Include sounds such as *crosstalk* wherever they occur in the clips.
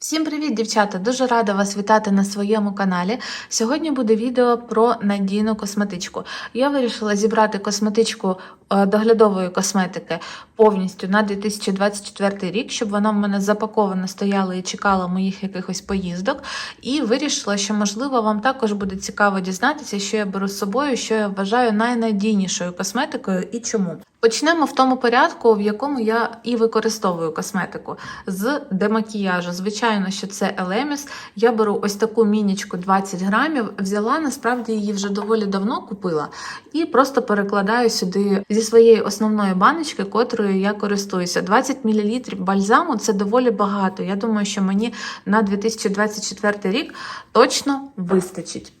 Всім привіт, дівчата! Дуже рада вас вітати на своєму каналі. Сьогодні буде відео про надійну косметичку. Я вирішила зібрати косметичку е, доглядової косметики повністю на 2024 рік, щоб вона в мене запакована стояла і чекала моїх якихось поїздок. І вирішила, що можливо вам також буде цікаво дізнатися, що я беру з собою, що я вважаю найнадійнішою косметикою і чому. Почнемо в тому порядку, в якому я і використовую косметику з демакіяжу. Звичайно, що це Елеміс. Я беру ось таку мінічку 20 грамів. Взяла насправді її вже доволі давно купила, і просто перекладаю сюди зі своєї основної баночки, котрою я користуюся. 20 мл бальзаму це доволі багато. Я думаю, що мені на 2024 рік точно вистачить.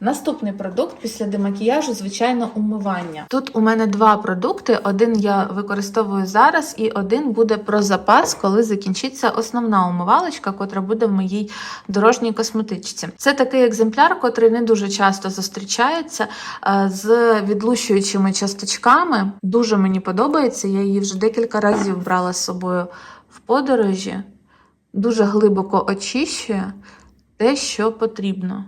Наступний продукт після демакіяжу, звичайно, умивання. Тут у мене два продукти: один я використовую зараз, і один буде про запас, коли закінчиться основна умивалочка, котра буде в моїй дорожній косметичці. Це такий екземпляр, котрий не дуже часто зустрічається е, з відлущуючими часточками. Дуже мені подобається. Я її вже декілька разів брала з собою в подорожі. Дуже глибоко очищує те, що потрібно.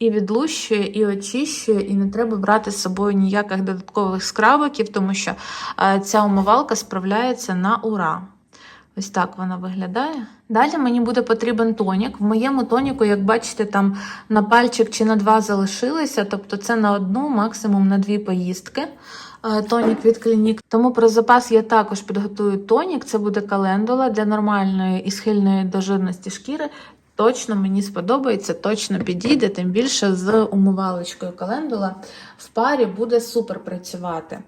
І відлущує, і очищує, і не треба брати з собою ніяких додаткових скрабиків, тому що е, ця умивалка справляється на ура. Ось так вона виглядає. Далі мені буде потрібен тонік. В моєму тоніку, як бачите, там на пальчик чи на два залишилися, тобто це на одну, максимум на дві поїздки. е, Тонік від клінік. Тому про запас я також підготую тонік. Це буде календула для нормальної і схильної до жирності шкіри. Точно мені сподобається, точно підійде, тим більше з умивалочкою календула в парі буде супер працювати.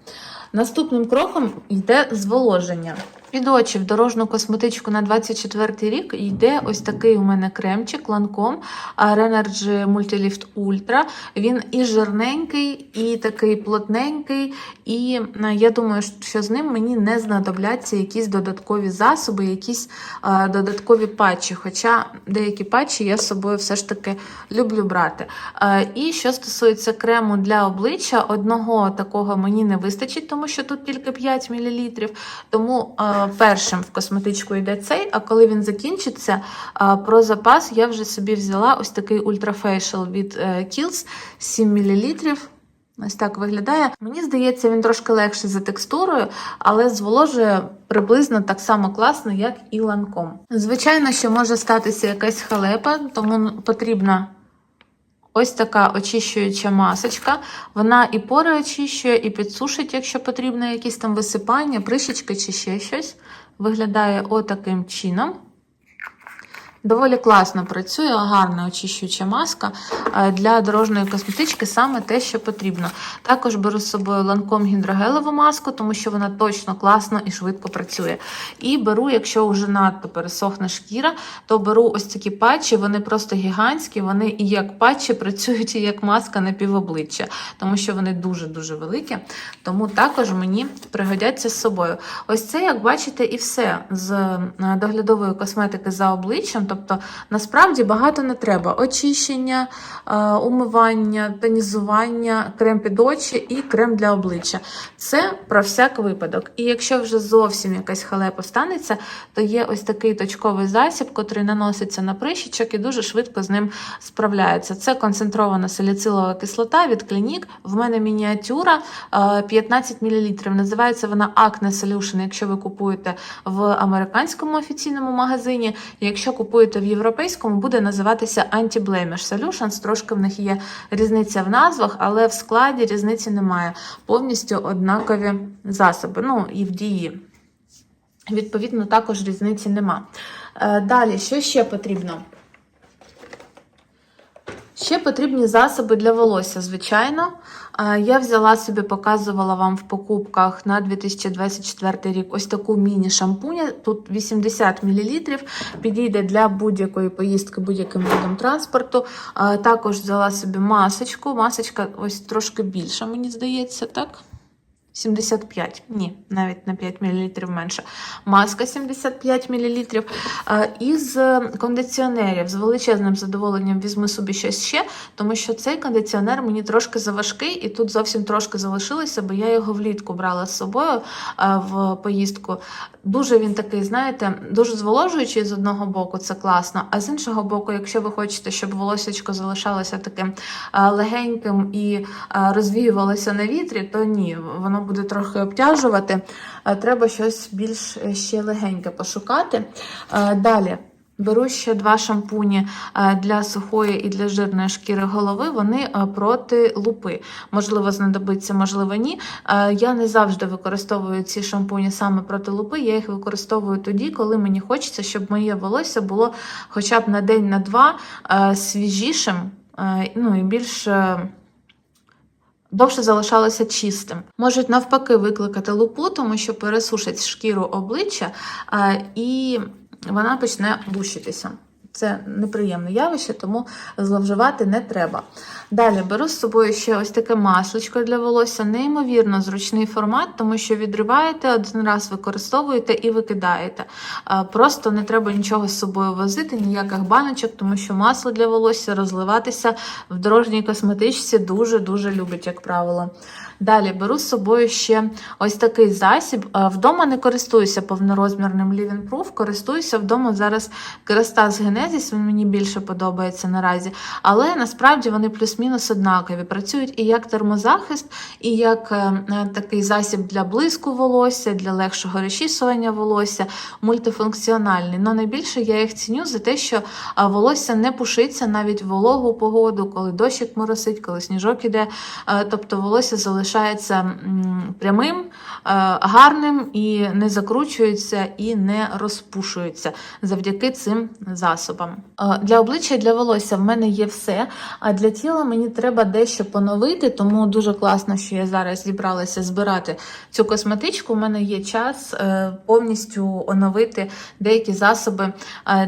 Наступним кроком йде зволоження. Під очі в дорожну косметичку на 24 рік йде ось такий у мене кремчик ланком Renergy Multilift Ultra. Він і жирненький, і такий плотненький. І е, я думаю, що з ним мені не знадобляться якісь додаткові засоби, якісь е, додаткові патчі. Хоча деякі патчі я з собою все ж таки люблю брати. Е, і що стосується крему для обличчя, одного такого мені не вистачить, тому що тут тільки 5 мл. Тому е, першим в косметичку йде цей, а коли він закінчиться, е, про запас я вже собі взяла ось такий ультрафейшл від е, Kiehl's 7 мл. Ось так виглядає. Мені здається, він трошки легший за текстурою, але зволожує приблизно так само класно, як і ланком. Звичайно, що може статися якась халепа, тому потрібна ось така очищуюча масочка. Вона і пори очищує, і підсушить, якщо потрібно якісь там висипання, прищечки чи ще щось. Виглядає отаким чином. Доволі класно працює, гарна очищуюча маска е, для дорожньої косметички, саме те, що потрібно. Також беру з собою ланком гідрогелеву маску, тому що вона точно класно і швидко працює. І беру, якщо вже надто пересохне шкіра, то беру ось такі патчі, вони просто гігантські, вони і як патчі працюють, і як маска на півобличчя, тому що вони дуже-дуже великі. Тому також мені пригодяться з собою. Ось це, як бачите, і все з е, доглядової косметики за обличчям. Тобто, насправді багато не треба: очищення, е, умивання, тонізування, крем під очі і крем для обличчя. Це про всяк випадок. І якщо вже зовсім якась халепа станеться, то є ось такий точковий засіб, котрий наноситься на прищичок і дуже швидко з ним справляється. Це концентрована саліцилова кислота від клінік. В мене мініатюра е, 15 мл. Називається вона Acne Solution, якщо ви купуєте в американському офіційному магазині. Якщо купуєте в європейському, буде називатися Anti-Blemish Solutions. Трошки в них є різниця в назвах, але в складі різниці немає. Повністю однакові засоби. Ну і в дії. Відповідно, також різниці нема. Е, Далі, що ще потрібно? Ще потрібні засоби для волосся, звичайно. Я взяла собі, показувала вам в покупках на 2024 рік ось таку міні-шампуня. Тут 80 мл, підійде для будь-якої поїздки, будь-яким видом транспорту. Також взяла собі масочку. Масочка ось трошки більша, мені здається, так? 75, ні, навіть на 5 мл менше. Маска 75 мл. Із кондиціонерів з величезним задоволенням візьму собі щось ще, тому що цей кондиціонер мені трошки заважкий, і тут зовсім трошки залишилося, бо я його влітку брала з собою в поїздку. Дуже він такий, знаєте, дуже зволожуючий з одного боку, це класно. А з іншого боку, якщо ви хочете, щоб волосечко залишалося таким легеньким і розвіювалося на вітрі, то ні, воно буде трохи обтяжувати. Е, Треба щось більш е, ще легеньке пошукати. Е, Далі. Беру ще два шампуні для сухої і для жирної шкіри голови. Вони проти лупи. Можливо, знадобиться, можливо, ні. Я не завжди використовую ці шампуні саме проти лупи. Я їх використовую тоді, коли мені хочеться, щоб моє волосся було хоча б на день на два свіжішим, ну і більш. Довше залишалося чистим. Можуть навпаки викликати лупу, тому що пересушать шкіру обличчя і вона почне лущитися. Це неприємне явище, тому зловживати не треба. Далі беру з собою ще ось таке масличко для волосся, неймовірно зручний формат, тому що відриваєте один раз, використовуєте і викидаєте. Е, Просто не треба нічого з собою возити, ніяких баночок, тому що масло для волосся розливатися в дорожній косметичці дуже-дуже любить, як правило. Далі беру з собою ще ось такий засіб. Е, Вдома не користуюся повнорозмірним Living Proof, користуюся вдома зараз Керастас Genesis, він мені більше подобається наразі. Але насправді вони плюс-мінус однакові. Працюють і як термозахист, і як е, е, такий засіб для блиску волосся, для легшого розчісування волосся, мультифункціональний. Но найбільше я їх ціню за те, що волосся не пушиться навіть в вологу погоду, коли дощик моросить, коли сніжок іде. Тобто волосся залишається м, прямим, е, гарним і не закручується і не розпушується завдяки цим засобам. Е, Для обличчя і для волосся в мене є все. А для тіла мені треба дещо поновити, тому дуже класно, що я зараз зібралася збирати цю косметичку. У мене є час е, повністю оновити деякі засоби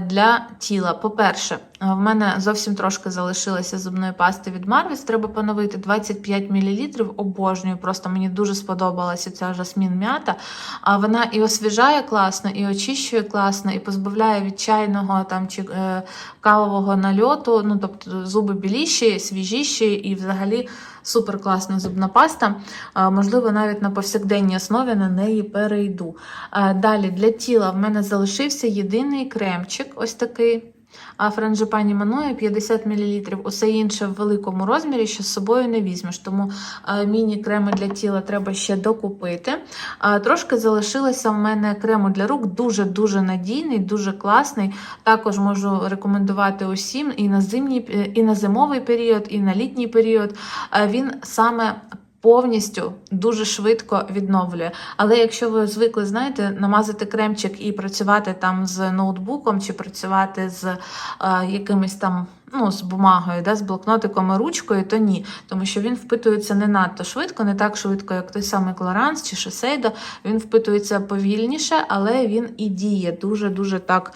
для тіла. По-перше, в мене зовсім трошки залишилося зубної пасти від Marvis. Треба поновити 25 мл. Обожнюю. Просто мені дуже сподобалася ця жасмін м'ята. А вона і освіжає класно, і очищує класно, і позбавляє від чайного там чи е, кавового нальоту. Ну тобто зуби біліші, свіжіші і взагалі. Супер класна зубна паста. А, Можливо, навіть на повсякденній основі на неї перейду. А, Далі для тіла в мене залишився єдиний кремчик, ось такий. А франжипані Манує 50 мл. Усе інше в великому розмірі, що з собою не візьмеш. Тому е, міні-креми для тіла треба ще докупити. Трошки залишилося в мене крему для рук, дуже-дуже надійний, дуже класний. Також можу рекомендувати усім і на зимній, і на зимовий період, і на літній період. Е, Він саме повністю дуже швидко відновлює. Але якщо ви звикли, знаєте, намазати кремчик і працювати там з ноутбуком, чи працювати з е, якимись там. Ну, з бумагою, да, з блокнотиком і ручкою, то ні, тому що він впитується не надто швидко, не так швидко, як той самий Клоранс чи Шосейдо. Він впитується повільніше, але він і діє дуже-дуже так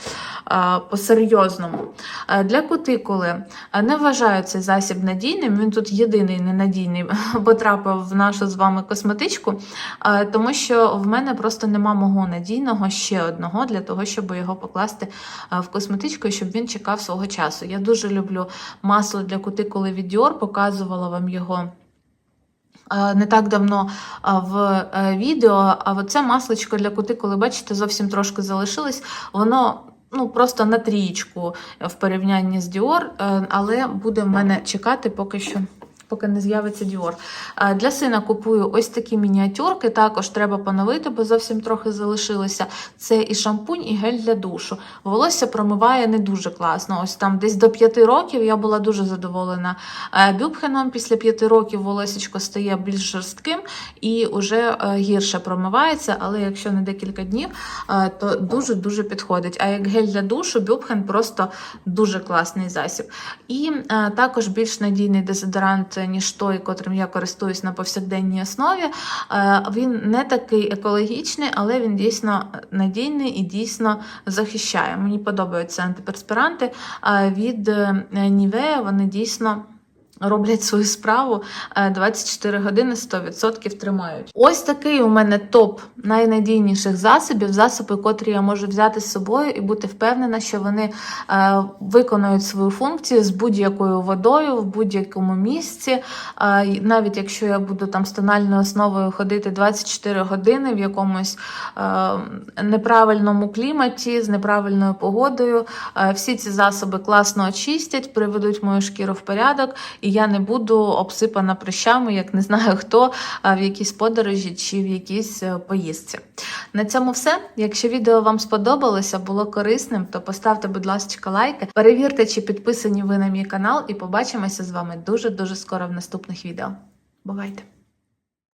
по-серйозному. Для кутикули не вважаю цей засіб надійним. Він тут єдиний ненадійний *laughs* потрапив в нашу з вами косметичку, тому що в мене просто нема мого надійного ще одного для того, щоб його покласти в косметичку щоб він чекав свого часу. Я дуже люблю масло для кутикули від Dior, показувала вам його. е, Не так давно в е, відео, а оце масличко для кутикули, бачите, зовсім трошки залишилось. Воно ну, просто на трієчку в порівнянні з е, але буде в мене чекати поки що. Поки не з'явиться. Е, Для сина купую ось такі мініатюрки. Також треба поновити, бо зовсім трохи залишилося. Це і шампунь, і гель для душу. Волосся промиває не дуже класно. Ось там десь до 5 років я була дуже задоволена бюбхеном. Після 5 років волосечко стає більш жорстким і вже е, гірше промивається. Але якщо не декілька днів, е, то дуже-дуже підходить. А як гель для душу, бюбхен просто дуже класний засіб. І е, також більш надійний дезодорант, ніж той, котрим я користуюсь на повсякденній основі. Е, Він не такий екологічний, але він дійсно надійний і дійсно захищає. Мені подобаються антиперспіранти е, від Нівея, вони дійсно роблять свою справу е, 24 години 100% тримають. Ось такий у мене топ найнадійніших засобів, засоби, котрі я можу взяти з собою і бути впевнена, що вони е, виконують свою функцію з будь-якою водою в будь-якому місці. Е, навіть якщо я буду там з тональною основою ходити 24 години в якомусь е, неправильному кліматі, з неправильною погодою, е, всі ці засоби класно очистять, приведуть мою шкіру в порядок, і я не буду обсипана прищами, як не знаю хто, в якійсь подорожі чи в якійсь е, поїздці. На цьому все. Якщо відео вам сподобалося, було корисним, то поставте, будь ласка, лайки. Перевірте, чи підписані ви на мій канал, і побачимося з вами дуже дуже скоро в наступних відео. Бувайте!